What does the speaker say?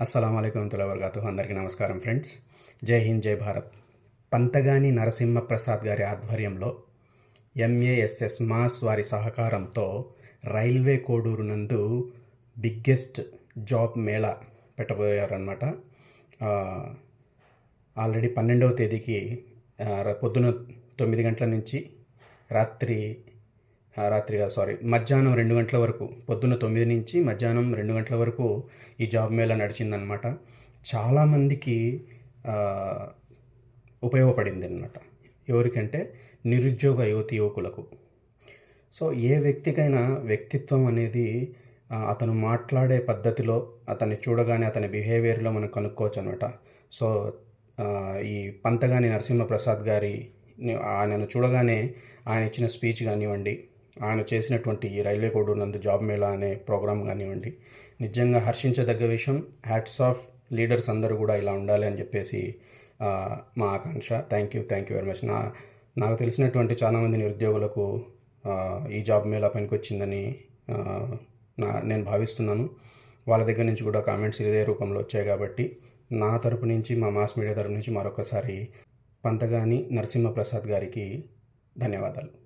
అస్సలం అయికం వర్గాతు అందరికీ నమస్కారం ఫ్రెండ్స్. జై హింద్ జై భారత్. పంతగాని నరసింహ ప్రసాద్ గారి ఆధ్వర్యంలో ఎంఏఎస్ఎస్ మాస్ వారి సహకారంతో రైల్వే కోడూరు నందు బిగ్గెస్ట్ జాబ్ మేళా పెట్టబోయారనమాట ఆల్రెడీ పన్నెండవ తేదీకి పొద్దున తొమ్మిది గంటల నుంచి రాత్రి రాత్రి కాదు సారీ మధ్యాహ్నం రెండు గంటల వరకు పొద్దున్న తొమ్మిది నుంచి మధ్యాహ్నం రెండు గంటల వరకు ఈ జాబ్ మేళా నడిచిందనమాట చాలామందికి ఉపయోగపడింది అనమాట ఎవరికంటే నిరుద్యోగ యువతి యువకులకు. సో ఏ వ్యక్తికైనా వ్యక్తిత్వం అనేది అతను మాట్లాడే పద్ధతిలో అతన్ని చూడగానే అతని బిహేవియర్లో మనం కనుక్కోవచ్చు అనమాట సో ఈ పంతగాని నరసింహప్రసాద్ గారి ఆయనను చూడగానే ఆయన ఇచ్చిన స్పీచ్ కానివ్వండి ఆయన చేసినటువంటి ఈ రైల్వే కోడూరు నందు జాబ్ మేళా అనే ప్రోగ్రామ్ కానివ్వండి నిజంగా హర్షించదగ్గ విషయం హ్యాట్స్ ఆఫ్ లీడర్స్ అందరూ కూడా ఇలా ఉండాలి అని చెప్పేసి మా ఆకాంక్ష. Thank you thank you very much నా నాకు తెలిసినటువంటి చాలామంది నిరుద్యోగులకు ఈ జాబ్ మేళా పనికొచ్చిందని నా నేను భావిస్తున్నాను. వాళ్ళ దగ్గర నుంచి కూడా కామెంట్స్ ఇదే రూపంలో వచ్చాయి కాబట్టి నా తరపు నుంచి మా మాస్ మీడియా తరపు నుంచి మరొకసారి పంతగాని నరసింహప్రసాద్ గారికి ధన్యవాదాలు.